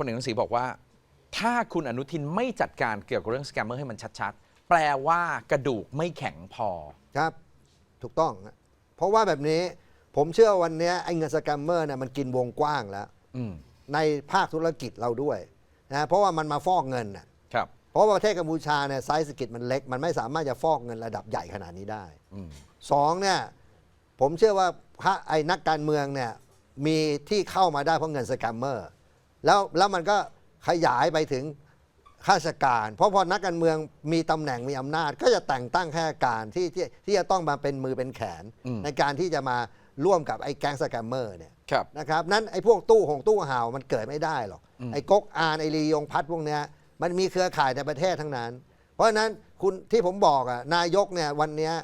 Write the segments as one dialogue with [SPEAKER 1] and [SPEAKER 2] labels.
[SPEAKER 1] พลเอกรังสีบอกว่า ถ้าคุณอนุทินไม่จัดการเกี่ยวกับเรื่องสแกมเมอร์ให้มันชัดๆ แปลว่ากระดูกไม่แข็งพอ
[SPEAKER 2] ครับ ถูกต้องฮะเพราะว่าแบบนี้ผมเชื่อวันเนี้ยไอ้เงินสแกมเมอร์เนี่ยมันกินวงกว้างแล้ว
[SPEAKER 1] อืม
[SPEAKER 2] ในภาคธุรกิจเราด้วยนะเพราะว่ามันมาฟอกเงินน่ะ
[SPEAKER 1] ครับ
[SPEAKER 2] เพราะว่าประเทศกัมพูชาเนี่ยไซส์เศรษฐกิจมันเล็ก มันไม่สามารถจะฟอกเงินระดับใหญ่ขนาดนี้ได้
[SPEAKER 1] อืม
[SPEAKER 2] สองเนี่ยผมเชื่อว่าพระไอ้นักการเมืองเนี่ยมีที่เข้ามาได้เพราะเงินสแกมเมอร์ แล้วแล้วมันก็ขยายไปถึงข้าราชการ เพราะพอนักการเมืองมีตำแหน่งมีอำนาจ ก็จะแต่งตั้งข้าราชการที่ที่ที่จะต้องมาเป็นมือเป็นแขน
[SPEAKER 1] อืม
[SPEAKER 2] ในการที่จะมาร่วมกับไอ้แก๊งสแกมเมอร์เนี่ย
[SPEAKER 1] ครับ
[SPEAKER 2] นะครับนั้นไอ้พวกตู้หงตู้ห่าวมันเกิดไม่ได้หรอก
[SPEAKER 1] อืม
[SPEAKER 2] ไอ้ก๊กอานไอ้ลียงพัดพวกเนี้ยมันมีเครือข่ายในประเทศทั้งนั้น เพราะฉะนั้นคุณที่ผมบอกอะนายกเนี่ยวันเนี้ย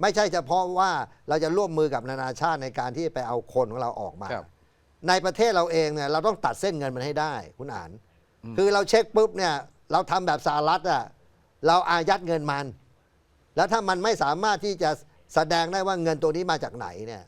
[SPEAKER 2] ไม่ใช่เฉพาะว่าเราจะร่วมมือกับนานาชาติในการที่ไปเอาคนของเราออกมา
[SPEAKER 1] ครับ
[SPEAKER 2] ในประเทศเราเองเนี่ยเราต้องตัดเส้นเงินมันให้ได้ คุณอ่าน คือเราเช็คปุ๊บเนี่ยเราทำแบบสหรัฐอะเราอายัดเงินมัน แล้วถ้ามันไม่สามารถที่จะแสดงได้ว่าเงินตัวนี้มาจากไหนเนี่ย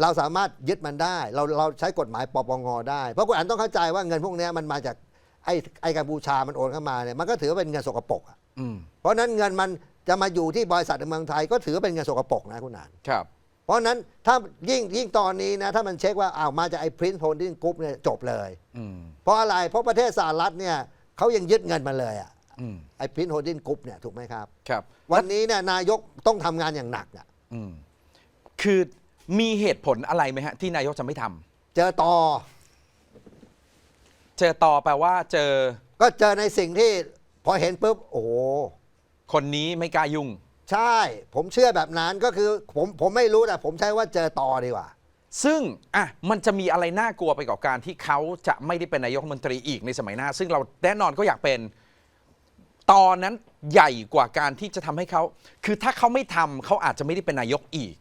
[SPEAKER 2] เราสามารถยึดมันได้ เราเราใช้กฎหมายปปงได้ เพราะคุณอันต้องเข้าใจว่าเงินพวกเนี้ยมันมาจากไอ้ไอ้กัมพูชามันโอนเข้ามาเนี่ยมันก็ถือว่าเป็นเงินสกปรกอะ
[SPEAKER 1] อืม
[SPEAKER 2] เพราะฉะนั้นเงินมันจะมาอยู่ที่บริษัทในเมืองไทย ก็ถือว่าเป็นเงินสกปรกนะคุณอัน
[SPEAKER 1] ครับ
[SPEAKER 2] เพ ราะฉะนั้นถ้ายิ่งยิ่งตอนนี้นะถ้ามันเช็คว่าอ้าวมาจากไอ้ Prince Holding Group เนี่ยจบเลย
[SPEAKER 1] อืม
[SPEAKER 2] เพราะอะไรเพราะประเทศสหรัฐเนี่ยเขายังยึดเงินมาเลยอะ
[SPEAKER 1] อืม
[SPEAKER 2] ไอ้ Prince Holding Group เนี่ยถูกไหมครับ
[SPEAKER 1] ครับ
[SPEAKER 2] วันนี้เนี่ยนายกต้องทำงานอย่างหนักอะ
[SPEAKER 1] อืมคือมีเหตุผลอะไรไหมฮะ ที่นายกจะไม่ทำ
[SPEAKER 2] เจอต่อ
[SPEAKER 1] เจอต่อแปลว่าเจอ
[SPEAKER 2] ก็เจอในสิ่งที่พอเห็นปุ๊บโอ้โห
[SPEAKER 1] คนนี้ไม่กล้ายุ่ง
[SPEAKER 2] ใช่ ผมเชื่อแบบนั้นก็คือผมผมไม่รู้แต่ผมใช้ว่าเจอต่อดีกว่า
[SPEAKER 1] ซึ่งอะมันจะมีอะไรน่ากลัวไปกับการที่เขาจะไม่ได้เป็นนายกรัฐมนตรีอีกในสมัยหน้า ซึ่งเราแน่นอนก็อยากเป็น ตอนนั้นใหญ่กว่าการที่จะทำให้เขา คือถ้าเขาไม่ทำเขาอาจจะไม่ได้เป็นนายกอีก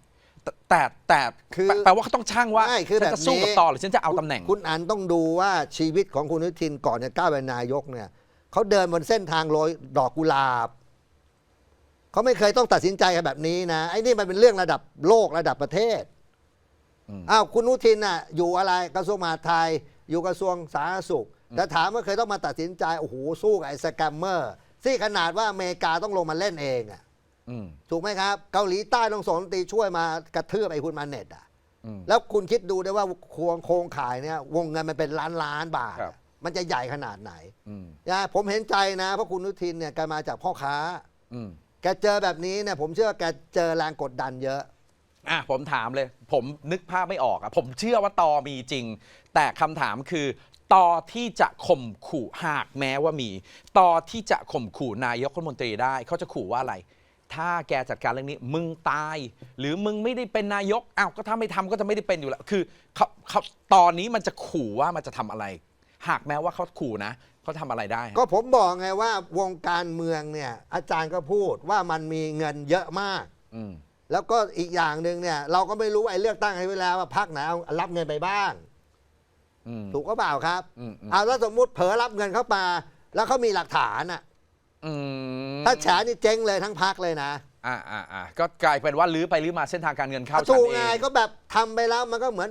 [SPEAKER 1] แต่แต่แต่
[SPEAKER 2] คือ
[SPEAKER 1] แปลแปลว่าเขาต้องช่างว่า
[SPEAKER 2] ไม่คือ
[SPEAKER 1] ฉันจะสู้
[SPEAKER 2] แบบนี้
[SPEAKER 1] กับต่อหรือฉันจะเอาตำแหน่ง
[SPEAKER 2] คุณอันต้องดูว่าชีวิตของคุณอนุทินก่อนจะก้าวเป็นนายกเนี่ยเขาเดินบนเส้นทางโรยดอกกุหลาบ เขาไม่เคยต้องตัดสินใจกันแบบนี้นะไอ้นี่มันเป็นเรื่องระดับโลกระดับประเทศ
[SPEAKER 1] อืม
[SPEAKER 2] อ้าวคุณอนุทินน่ะ อยู่อะไรกระทรวงมหาดไทย อยู่กระทรวงสาธารณสุขแต่ถามว่าเคยต้องมาตัดสินใจโอ้โหสู้กับไอ้สแกมเมอร์ที่ขนาดว่าอเมริกาต้องลงมาเล่นเองอะ
[SPEAKER 1] อืม
[SPEAKER 2] ถูกไหมครับ เกาหลีใต้ต้องส่งดนตรีช่วยมากระทืบไอ้คุณมาเน็ตอะ
[SPEAKER 1] อืม
[SPEAKER 2] แล้วคุณคิดดูได้ว่าโครงโครงข่ายเนี่ยวงเงินมันเป็นล้านล้านบาท
[SPEAKER 1] ครับ
[SPEAKER 2] มันจะใหญ่ขนาดไหน
[SPEAKER 1] อืม
[SPEAKER 2] นะผมเห็นใจนะเพราะคุณอนุทินเนี่ยแกมาจากพ่อค้า
[SPEAKER 1] อืม
[SPEAKER 2] แกเจอแบบนี้เนี่ยผมเชื่อว่าแกเจอแรงกดดันเยอะ
[SPEAKER 1] อะผมถามเลย ผมนึกภาพไม่ออกอะผมเชื่อว่าตอมีจริง แต่คำถามคือ ตอที่จะข่มขู่หากแม้ว่ามี ตอที่จะข่มขู่นายกรัฐมนตรีได้เขาจะขู่ว่าอะไร ถ้าแกจัดการเรื่องนี้มึงตาย หรือมึงไม่ได้เป็นนายกอ้าวก็ถ้าไม่ทำก็จะไม่ได้เป็นอยู่แล้วคือเขาเขาตอนนี้มันจะขู่ว่ามันจะทำอะไร หากแม้ว่าเขาขู่นะ เขาทำอะไรได้
[SPEAKER 2] ก็ผมบอกไงว่าวงการเมืองเนี่ยอาจารย์ก็พูดว่ามันมีเงินเยอะมาก
[SPEAKER 1] อืม
[SPEAKER 2] แล้วก็อีกอย่างหนึ่งเนี่ย เราก็ไม่รู้ไอ้เลือกตั้งให้เวลาว่าพักไหนเอารับเงินไปบ้าง
[SPEAKER 1] อืม
[SPEAKER 2] ถูกก็เปล่าครับ
[SPEAKER 1] อืมอืม
[SPEAKER 2] เอาแล้วสมมุติเผลอรับเงินเข้ามา แล้วเขามีหลักฐานอะ
[SPEAKER 1] อืม
[SPEAKER 2] ถ้าแฉนี่เจ๊งเลยทั้งพักเลยนะ
[SPEAKER 1] อ่าอ่าอ่าก็กลายเป็นว่าลื้อไปลื้อมาเส้นทางการเงินเข้าฉั
[SPEAKER 2] ถู
[SPEAKER 1] น
[SPEAKER 2] ก
[SPEAKER 1] เอ
[SPEAKER 2] ไง
[SPEAKER 1] ง
[SPEAKER 2] ก็แบบทำไปแล้วมันก็เหมือน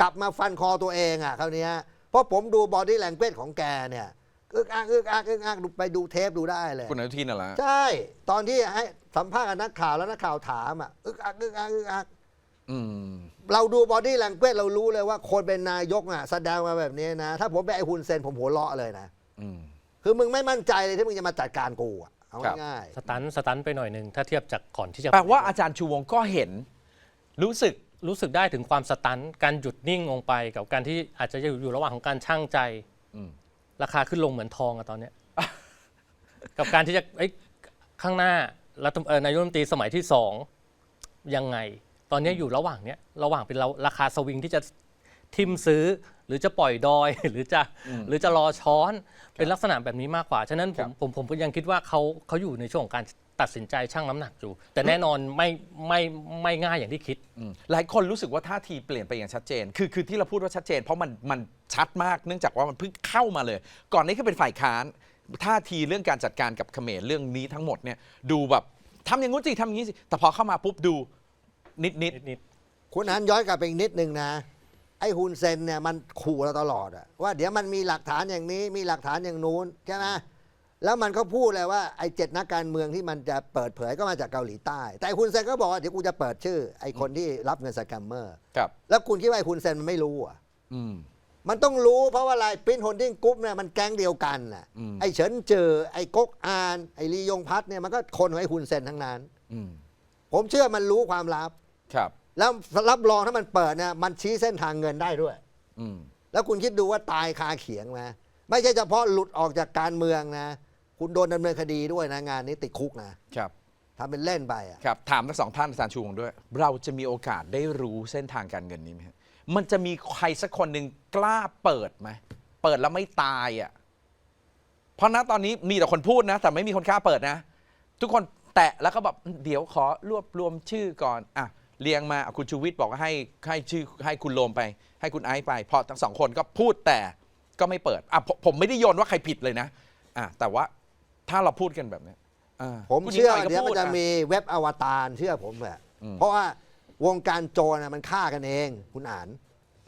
[SPEAKER 2] กลับมาฟันคอตัวเองอะคราวเนี้ยเพราะผมดูบอดี้แลงเ a g e ของแกเนี่ย อึกอักอึกอักอึกอักดูไปดูเทปดูได้เลย
[SPEAKER 1] คุณอนุทินน่ะเหรอ
[SPEAKER 2] ใช่ ตอนที่ให้สัมภาษณ์กับนักข่าวแล้วนักข่าวถามอะอึกอักอึกอักอึกอัก
[SPEAKER 1] อืม
[SPEAKER 2] เราดูบอดี้แลงเ a g e เรารู้เลยว่าคนเป็นนายกอะแสดงมาแบบนี้นะ ถ้าผมเป็นไอ้ฮุนเซนผมหัวเราะเลยนะ
[SPEAKER 1] อืม
[SPEAKER 2] คือมึงไม่มั่นใจเลยที่มึงจะมาจัดการกูอะเอา
[SPEAKER 1] ครับ
[SPEAKER 2] ง่าย
[SPEAKER 3] สตันสตันไปหน่อยหนึ่งถ้าเทียบจากก่อนที่จะ
[SPEAKER 1] แปลว่าอาจารย์ชูวงศ์ก็เห็น รู้สึก
[SPEAKER 3] รู้สึกได้ถึงความสตันการหยุดนิ่งลงไปกับการที่อาจจะอยู่อยู่ระหว่างของการช่างใจ
[SPEAKER 1] อืม
[SPEAKER 3] ราคาขึ้นลงเหมือนทองอะตอนเนี้ย กับการที่จะเอ้ยข้างหน้ารัฐเอ่อนายกรัฐมนตรีสมัยที่สองยังไง ตอนเนี้ยอยู่ระหว่างเนี้ยระหว่างเป็นเราราคาสวิงที่จะทิมซื้อ หรือจะปล่อยดอย หรือจะหรือจะรอช้อนเป็นลักษณะแบบนี้มากกว่า ฉะนั้นผมผมผมก็ยังคิดว่าเขาเขาอยู่ในช่วงของการ ตัดสินใจชั่งน้ำหนักอยู่ แต่แน่นอนไม่ไม่ไม่ง่ายอย่างที่คิด
[SPEAKER 1] อืมหลายคนรู้สึกว่าท่าทีเปลี่ยนไปอย่างชัดเจน คือคือที่เราพูดว่าชัดเจน เพราะมันมันชัดมากเนื่องจากว่ามันเพิ่งเข้ามาเลย ก่อนนี้ก็เป็นฝ่ายค้านท่าทีเรื่องการจัดการกับเขมรเรื่องนี้ทั้งหมดเนี่ยดูแบบทำอย่างงู้นสิทำอย่างนี้สิแต่พอเข้ามาปุ๊บดูนิดนิด
[SPEAKER 3] นิด
[SPEAKER 2] ๆคุณอันย้อนกลับไปอีกนิดนึงนะไออ้ฮุนเซนเนี่ยมันขู่เราตลอดอะว่าเดี๋ยวมันมีหลักฐานอย่างนี้มีหลักฐานอย่างนู้นใช่ไหม แล้วมันก็พูดเลยว่าไอ้เจ็ดนักการเมืองที่มันจะเปิดเผยก็มาจากเกาหลีใต้ แต่ไอ้ฮุนเซนก็บอกว่าเดี๋ยวกูจะเปิดชื่อ ไอ้คนที่รับเงินสแกมเมอร์
[SPEAKER 1] ครับ
[SPEAKER 2] แล้วคุณคิดว่าไอ้ฮุนเซนมันไม่รู้อะ
[SPEAKER 1] อืม
[SPEAKER 2] มันต้องรู้เพราะว่าอะไรปิ้นโฮลดิ้งกรุ๊ปเนี่ยมันแก๊งเดียวกันน่ะ
[SPEAKER 1] อืม
[SPEAKER 2] ไอ้เฉินเจอ ไอ้ก๊กอาน ไอ้ลียงพัฒน์เนี่ยมันก็คนของไอ้ฮุนเซนทั้งนั้น
[SPEAKER 1] อืม
[SPEAKER 2] ผมเชื่อมันรู้ความลับ
[SPEAKER 1] ครับ
[SPEAKER 2] แล้วรับรองถ้ามันเปิดเนี่ยมันชี้เส้นทางเงินได้ด้วย
[SPEAKER 1] อืม
[SPEAKER 2] แล้วคุณคิดดูว่าตายคาเขียงไหมไม่ใช่เฉพาะหลุดออกจากการเมืองนะ คุณโดนดำเนินคดีด้วยนะงานนี้ติดคุกนะครับทำเป็นเล่นไปอะ
[SPEAKER 1] ครับถามทั้งสองท่านอาจารย์ชูวงด้วย เราจะมีโอกาสได้รู้เส้นทางการเงินนี้ไหมฮะมันจะมีใครสักคนหนึ่งกล้าเปิดไหมเปิดแล้วไม่ตายอะเพราะณตอนนี้มีแต่คนพูดนะ แต่ไม่มีคนกล้าเปิดนะ ทุกคนแตะแล้วก็แบบเดี๋ยวขอรวบรวมชื่อก่อนอะเรียงมาอะคุณชูวิทย์บอกว่าให้ให้ชื่อให้คุณโลมไป ให้คุณไอซ์ไป พอทั้งสองคนก็พูดแต่ก็ไม่เปิดอะผมผมไม่ได้โยนว่าใครผิดเลยนะอะแต่ว่า ถ้าเราพูดกันแบบเนี้ยอ่า
[SPEAKER 2] ผม
[SPEAKER 1] คุณหญิง
[SPEAKER 2] เชื่อ
[SPEAKER 1] หน่ยก็
[SPEAKER 2] เดี๋ยวมัน
[SPEAKER 1] พู
[SPEAKER 2] จะ
[SPEAKER 1] อ่
[SPEAKER 2] มีเว็บอวตารเชื่อผมแหละ
[SPEAKER 1] อืม
[SPEAKER 2] เพราะว่าวงการโจรน่ะมันฆ่ากันเองคุณอ่าน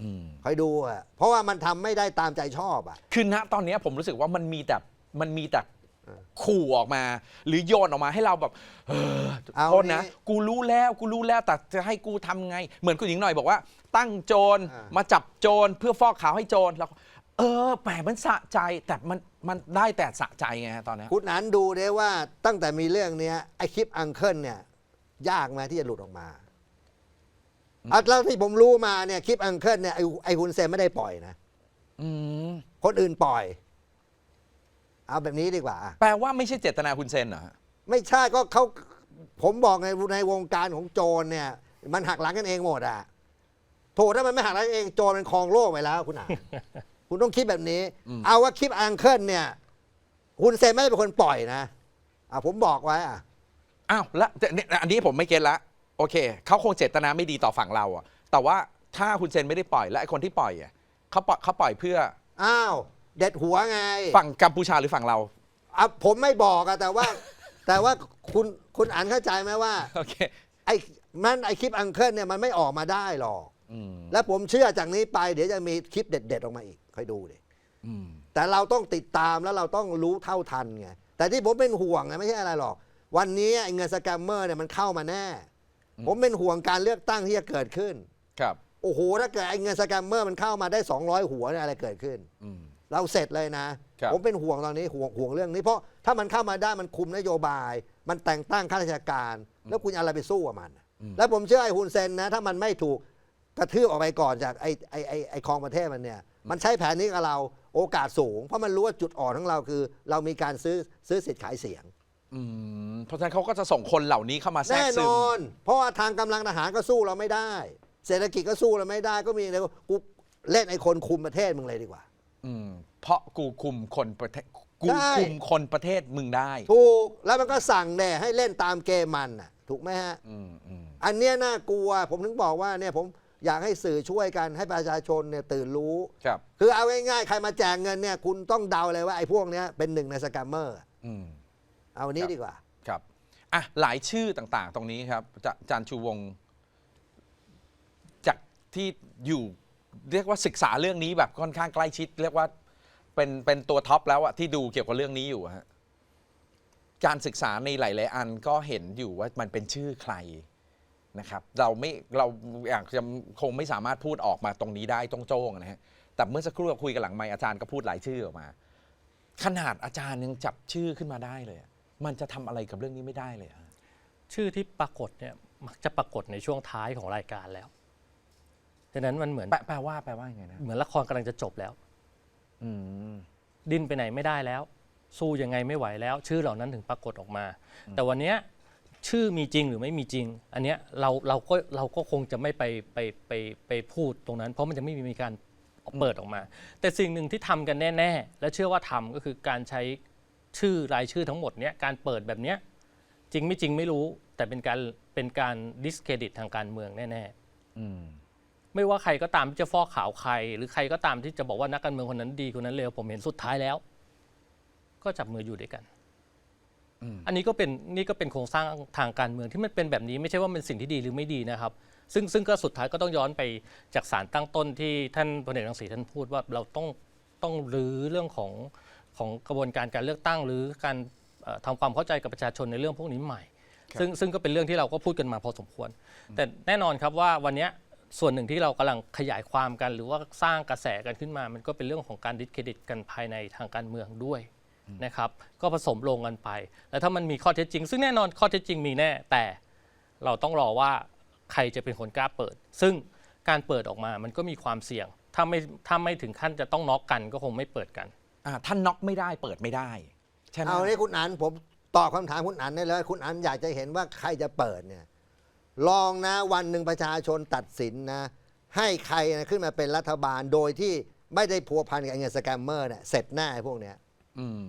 [SPEAKER 1] อืม
[SPEAKER 2] คอยดูอะเพราะว่ามันทำไม่ได้ตามใจชอบอะ
[SPEAKER 1] คือณตอนเนี้ยผมรู้สึกว่ามันมีแต่มันมีแต่
[SPEAKER 2] เออ
[SPEAKER 1] ขู่ออกมา หรือโยนออกมาให้เราแบบเออ
[SPEAKER 2] เอา
[SPEAKER 1] โทษนะ
[SPEAKER 2] นี่
[SPEAKER 1] กูรู้แล้วกูรู้แล้วแต่จะให้กูทำไง เหมือนคุณหญิงหน่อยบอกว่า ตั้งโจร
[SPEAKER 2] อ่าม
[SPEAKER 1] มาจับโจรเพื่อฟอกขาวให้โจรแล้ว เออแหมมันสะใจแต่มันมันได้แต่สะใจไงฮะตอนเนี้ย
[SPEAKER 2] คุณอ่านดูได้ว่าตั้งแต่มีเรื่องเนี้ยไอคลิปอังเคิลเนี่ยยากไหมที่จะหลุดออกมาอะแล้วที่ผมรู้มาเนี่ยคลิปอังเคิลเนี่ยไอไอฮุนเซนไม่ได้ปล่อยนะ
[SPEAKER 1] อืม
[SPEAKER 2] คนอื่นปล่อย เอาแบบนี้ดีกว่า
[SPEAKER 1] แปลว่าไม่ใช่เจตนาคุณเซนเหรอฮะ
[SPEAKER 2] ไม่ใช่ก็เขาผมบอกในในวงการของโจรเนี่ย มันหักหลังกันเองหมดอะโถถ้ามันไม่หักหลังกันเองโจรมันครองโลกไปแล้วคุณอ่าน คุณต้องคิดแบบนี้ เอาว่าคลิปอังเคิลเนี่ยคุณเซนไม่ได้เป็นคนปล่อยนะอะผมบอกไว้อะ
[SPEAKER 1] อ้าวแล้วแต่เนี่ยอันนี้ผมไม่เก็ตละโอเคเขาคงเจตนาไม่ดีต่อฝั่งเราอะแต่ว่าถ้าคุณเซนไม่ได้ปล่อยและไอ้คนที่ปล่อยอะเขาปล่อยเขาปล่อยเพื่อ
[SPEAKER 2] อ้าวเด็ดหัวไง
[SPEAKER 1] ฝั่งกัมพูชาหรือฝั่งเรา
[SPEAKER 2] อะผมไม่บอกอะแต่ว่า แต่ว่าคุณคุณอ่านเข้าใจไหมว่า
[SPEAKER 1] โอเค
[SPEAKER 2] ไอ้มันไอ้คลิปอังเคิลเนี่ยมันไม่ออกมาได้หรอก
[SPEAKER 1] อืม
[SPEAKER 2] และผมเชื่อจากนี้ไปเดี๋ยวจะมีคลิปเด็ด ๆ ออกมาอีก คอยดูดิ
[SPEAKER 1] อืม
[SPEAKER 2] แต่เราต้องติดตามแล้วเราต้องรู้เท่าทันไงแต่ที่ผมเป็นห่วงนะไม่ใช่อะไรหรอก วันนี้ไอ้เงินสแกมเมอร์เนี่ยมันเข้ามาแน่ ผมเป็นห่วงการเลือกตั้งที่จะเกิดขึ้น
[SPEAKER 1] ครับ
[SPEAKER 2] โอ้โหถ้าเกิดไอ้เงินสแกมเมอร์มันเข้ามาได้ 200 หัวเนี่ยอะไรเกิดขึ้น
[SPEAKER 1] อืม
[SPEAKER 2] เราเสร็จเลยนะ
[SPEAKER 1] ครับ
[SPEAKER 2] ผมเป็นห่วงตอนนี้ห่วงห่วงเรื่องนี้เพราะถ้ามันเข้ามาได้มันคุมนโยบาย มันแต่งตั้งข้าราชการ แล้วคุณเอาอะไรไปสู้กับมัน แล้วผมเชื่อไอ้ฮุนเซนนะ ถ้ามันไม่ถูกกระทืบออกไปก่อนจากไอ้ไอ้ไอ้ไอ้ครองประเทศมันเนี่ย มันใช้แผนนี้กับเราโอกาสสูง เพราะมันรู้ว่าจุดอ่อนของเราคือ เรามีการซื้อซื้อสิทธิ์ขายเสียง
[SPEAKER 1] อืมเพราะฉะนั้นเขาก็จะส่งคนเหล่านี้เข้ามาแทรก
[SPEAKER 2] แน่
[SPEAKER 1] ซึ
[SPEAKER 2] น
[SPEAKER 1] ม
[SPEAKER 2] อน เพราะว่าทางกำลังทหารก็สู้เราไม่ได้ เศรษฐกิจก็สู้เราไม่ได้ ก็มีอะไรกูเล่นไอ้คนคุมประเทศมึงเลยดีกว่า
[SPEAKER 1] อืมเพราะกูคุมคนประเทศกู
[SPEAKER 2] ใช่
[SPEAKER 1] คุมคนประเทศมึงได้
[SPEAKER 2] ถูกแล้วมันก็สั่งแน่ให้เล่นตามเกมมันน่ะ ถูกไหมฮะ
[SPEAKER 1] อืมอืม
[SPEAKER 2] อันเนี้ยน่ากลัวผมถึงบอกว่าเนี่ยผม อยากให้สื่อช่วยกันให้ประชาชนเนี่ยตื่นรู้
[SPEAKER 1] ครับ
[SPEAKER 2] คือเอาง่ายๆใครมาแจกเงินเนี่ยคุณต้องเดาเลยว่าไอ้พวกเนี้ยเป็นหนึ่งในสแกมเมอร์
[SPEAKER 1] อืม
[SPEAKER 2] เอาอันนี้
[SPEAKER 1] ครับ
[SPEAKER 2] ดีกว่า
[SPEAKER 1] ครับ อะ หลายชื่อต่างๆ ตรงนี้ครับจะอาจารย์ชูวงศ์จากที่อยู่เรียกว่าศึกษาเรื่องนี้แบบค่อนข้างใกล้ชิด เรียกว่าเป็นเป็นตัวท็อปแล้วอะที่ดูเกี่ยวกับเรื่องนี้อยู่อะฮะการศึกษาในหลาย ๆ อันก็เห็นอยู่ว่ามันเป็นชื่อใคร นะครับเราไม่เราอยากจะคงไม่สามารถพูดออกมาตรงนี้ได้ตรงโจ้งๆนะฮะแต่เมื่อสักครู่เราคุยกันหลังไมค์อาจารย์ก็พูดหลายชื่อออกมา ขนาดอาจารย์ยังจับชื่อขึ้นมาได้เลยอะมันจะทำอะไรกับเรื่องนี้ไม่ได้เลยอะ
[SPEAKER 3] ชื่อที่ปรากฏเนี่ยมักจะปรากฏในช่วงท้ายของรายการแล้วดังนั้นมันเหมือน
[SPEAKER 1] แปลแปลว่าแปลว่ายังไงนะ
[SPEAKER 3] เหมือนละครกำลังจะจบแล้ว
[SPEAKER 1] อืม
[SPEAKER 3] ดิ้นไปไหนไม่ได้แล้ว สู้ยังไงไม่ไหวแล้ว ชื่อเหล่านั้นถึงปรากฏออกมา แต่วันเนี้ย ชื่อมีจริงหรือไม่มีจริง อันเนี้ยเราเราก็เราก็คงจะไม่ไปไปไปไปพูดตรงนั้น เพราะมันจะไม่มีการเปิดออกมา แต่สิ่งหนึ่งที่ทำกันแน่ ๆ และเชื่อว่าทำก็คือการใช้ชื่อรายชื่อทั้งหมดเนี้ยการเปิดแบบเนี้ยจริงไม่จริงไม่รู้ แต่เป็นการเป็นการดิสเครดิตทางการเมืองแน่ๆ
[SPEAKER 1] อืม
[SPEAKER 3] ไม่ว่าใครก็ตามที่จะฟอกขาวใคร หรือใครก็ตามที่จะบอกว่านักการเมืองคนนั้นดีคนนั้นเลวผมเห็นสุดท้ายแล้ว ก็จับมืออยู่ด้วยกัน
[SPEAKER 1] อืม
[SPEAKER 3] อันนี้ก็เป็นนี่ก็เป็นโครงสร้างทางการเมืองที่มันเป็นแบบนี้ไม่ใช่ว่ามันสิ่งที่ดีหรือไม่ดีนะครับ ซึ่งซึ่งก็สุดท้ายก็ต้องย้อนไปจากสารตั้งต้นที่ท่านพลเอกรังสีท่านพูดว่าเราต้องต้องรื้อเรื่องของของกระบวนการการเลือกตั้ง หรือการเอ่อทำความเข้าใจกับประชาชนในเรื่องพวกนี้ใหม่
[SPEAKER 1] ครับ
[SPEAKER 3] ซึ่งซึ่งก็เป็นเรื่องที่เราก็พูดกันมาพอสมควร แต่แน่นอนครับว่าวันเนี้ยส่วนหนึ่งที่เรากำลังขยายความกัน หรือว่าสร้างกระแสกันขึ้นมา มันก็เป็นเรื่องของการดิสเครดิตกันภายในทางการเมืองด้วย นะครับก็ผสมลงกันไป แล้วถ้ามันมีข้อเท็จจริง ซึ่งแน่นอนข้อเท็จจริงมีแน่แต่เราต้องรอว่าใครจะเป็นคนกล้าเปิด ซึ่งการเปิดออกมามันก็มีความเสี่ยง ถ้าไม่ถ้าไม่ถึงขั้นจะต้องน็อกกันก็คงไม่เปิดกัน
[SPEAKER 1] อ่าท่านน็อกไม่ได้เปิดไม่ได้ ใช่ไหม
[SPEAKER 2] เอาเนี่ยคุณอันผมตอบคำถามคุณอันได้เลยคุณอันอยากจะเห็นว่าใครจะเปิดเนี่ยลองนะวันหนึ่งประชาชนตัดสินนะ ให้ใครนะขึ้นมาเป็นรัฐบาลโดยที่ไม่ได้พัวพันกับไอ้เงินสแกมเมอร์เนี่ยเสร็จแน่ไอ้พวกเนี้ย
[SPEAKER 1] อืม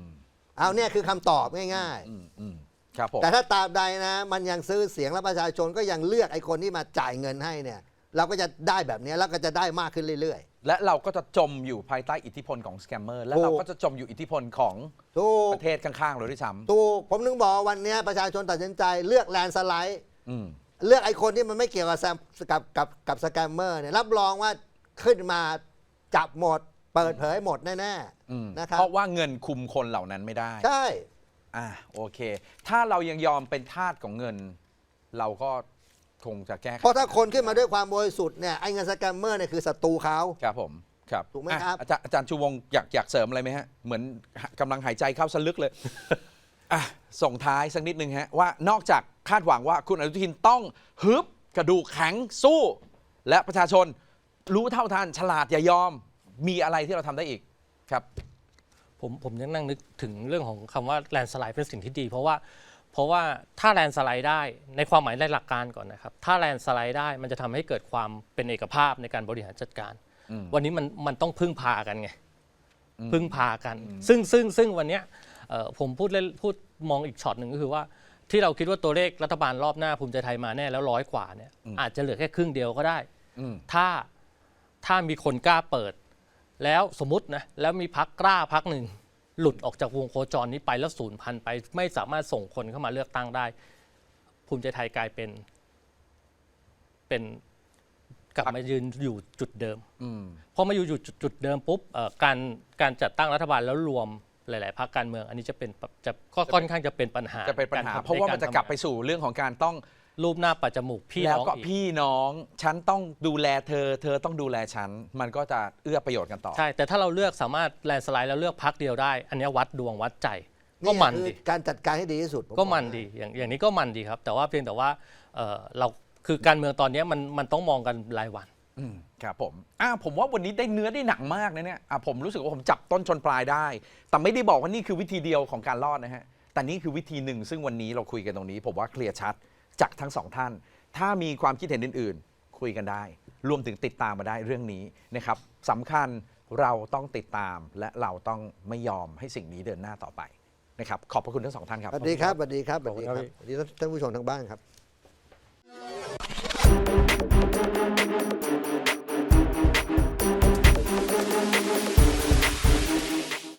[SPEAKER 2] เอาเนี่ยคือคำตอบง่าย
[SPEAKER 1] อืมอืมครับผม
[SPEAKER 2] ๆ แต่ถ้าตราบใดนะ มันยังซื้อเสียงแล้วประชาชนก็ยังเลือกไอ้คนที่มาจ่ายเงินให้เนี่ย เราก็จะได้แบบเนี้ยแล้วก็จะได้มากขึ้นเรื่อย
[SPEAKER 1] และเราก็จะจมอยู่ภายใต้อิทธิพลของสแกมเมอร์และ
[SPEAKER 2] ถูก
[SPEAKER 1] เราก็จะจมอยู่อิทธิพลของ
[SPEAKER 2] ๆถูก
[SPEAKER 1] ประเทศข้างๆเราด้วยซ้
[SPEAKER 2] ถูกผมนึงบอกว่าวันเนี้ยประชาชนตัดสินใจเลือกแลนด์สไลด์ำ
[SPEAKER 1] อืม
[SPEAKER 2] เลือกไอ้คนที่มันไม่เกี่ยวกับแซมกับกับกับสแกมเมอร์เนี่ยรับรองว่าขึ้นมาจับหมด เปิดเผยหมดแน่
[SPEAKER 1] อืม
[SPEAKER 2] นะครับ
[SPEAKER 1] เพราะว่าเงินคุมคนเหล่านั้นไม่ได้
[SPEAKER 2] ๆใช่
[SPEAKER 1] อ่าโอเค ถ้าเรายังยอมเป็นทาสของเงิน เราก็คงจะแก้ไข
[SPEAKER 2] เพราะถ้าคนขึ้นมาด้วยความบริสุทธิ์เนี่ยไอ้เงินสแกมเมอร์เนี่ยคือศัตรูเขา
[SPEAKER 1] ครับผมครับ
[SPEAKER 2] ถูกไหม
[SPEAKER 1] อะ
[SPEAKER 2] ครับ
[SPEAKER 1] อาจารย์อาจารย์ชูวงศ์อยากอยากเสริมอะไรไหมฮะ เหมือนกำลังหายใจเข้าสลึกเลยอะส่งท้ายสักนิดนึงฮะว่านอกจากคาดหวังว่าคุณอนุทินต้องฮึบกระดูกแข็งสู้ และประชาชนรู้เท่าทันฉลาดอย่ายอม มีอะไรที่เราทำได้อีกครับ
[SPEAKER 3] ผมผมยังนั่งนึกถึงเรื่องของคำว่าแลนสไลด์เป็นสิ่งที่ดี เพราะว่าเพราะว่าถ้าแลนสไลด์ได้ในความหมายในหลักการก่อนนะครับ ถ้าแลนสไลด์ได้มันจะทำให้เกิดความเป็นเอกภาพในการบริหารจัดการ
[SPEAKER 1] อืม
[SPEAKER 3] วันนี้มันมันต้องพึ่งพากันไง
[SPEAKER 1] อืม
[SPEAKER 3] พึ่งพากัน ซึ่งซึ่งซึ่งวันเนี้ยเอ่อผมพูดเล่นพูดมองอีกช็อตหนึ่งก็คือว่า ที่เราคิดว่าตัวเลขรัฐบาลรอบหน้าภูมิใจไทยมาแน่แล้วร้อยกว่าเนี่ยอาจจะเหลือแค่ครึ่งเดียวก็ได้
[SPEAKER 1] อืม
[SPEAKER 3] ถ้าถ้ามีคนกล้าเปิด แล้วสมมตินะแล้วมีพักกล้าพักหนึ่งหลุดออกจากวงโคจรนี้ไปแล้วสูญพันธุ์ไป ไม่สามารถส่งคนเข้ามาเลือกตั้งได้ ภูมิใจไทยกลายเป็น เป็นกลับมายืนอยู่จุดเดิม
[SPEAKER 1] อืม
[SPEAKER 3] พอมาอยู่อยู่จุดจุดเดิมปุ๊บเอ่อการการจัดตั้งรัฐบาลแล้วรวมหลาย ๆพรรคการเมือง อันนี้จะเป็นปะจะก็ค่อนข้างจะเป็นปัญหา
[SPEAKER 1] จะเป็นปัญหา
[SPEAKER 3] กทำ
[SPEAKER 1] เพราะว่ามันจะกลับไป
[SPEAKER 3] ใสู่
[SPEAKER 1] เรื่องของการต้อง
[SPEAKER 3] รูปหน้าปัจจมูกพี่
[SPEAKER 1] แล้ว
[SPEAKER 3] น้อง
[SPEAKER 1] ก็
[SPEAKER 3] อีก
[SPEAKER 1] พี่น้อง ฉันต้องดูแลเธอ เธอต้องดูแลฉัน มันก็จะเอื้อประโยชน์กันต่อ
[SPEAKER 3] ใช่ แต่ถ้าเราเลือกสามารถแลนสไลด์แล้วเลือกพักเดียวได้ อันเนี้ยวัดดวงวัดใจ ก็มัน
[SPEAKER 2] คือ
[SPEAKER 3] ดี
[SPEAKER 2] การจัดการให้ดีที่สุดผ
[SPEAKER 3] ก็
[SPEAKER 2] บอก
[SPEAKER 3] มันดีอย่างอย่างนี้ก็มันดีครับ แต่ว่าเพียงแต่ว่าเอ่อเราคือการเมืองตอนเนี้ยมันมันต้องมองกันรายวัน
[SPEAKER 1] อืมครับผมอ่าผมว่าวันนี้ได้เนื้อได้หนังมากนะเนี่ยอะผมรู้สึกว่าผมจับต้นชนปลายได้ แต่ไม่ได้บอกว่านี่คือวิธีเดียวของการรอดนะฮะ แต่นี่คือวิธีหนึ่งซึ่งวันนี้เราคุยกันตรงนี้ ผมว่าเคลียร์ชัด จากทั้งสองท่าน ถ้ามีความคิดเห็นอื่น ๆ คุยกันได้ รวมถึงติดตามมาได้เรื่องนี้นะครับสำคัญเราต้องติดตามและเราต้องไม่ยอมให้สิ่งนี้เดินหน้าต่อไปนะครับขอบพระคุณทั้งสองท่านครับ
[SPEAKER 2] สวัสดีครับสวัสดีครับส
[SPEAKER 3] ขอบ
[SPEAKER 2] วัส
[SPEAKER 3] คุณ
[SPEAKER 2] ดี
[SPEAKER 3] ค
[SPEAKER 2] ค
[SPEAKER 3] รั
[SPEAKER 2] รับบสวัสดีท่านผู้ชมทางบ้านครับ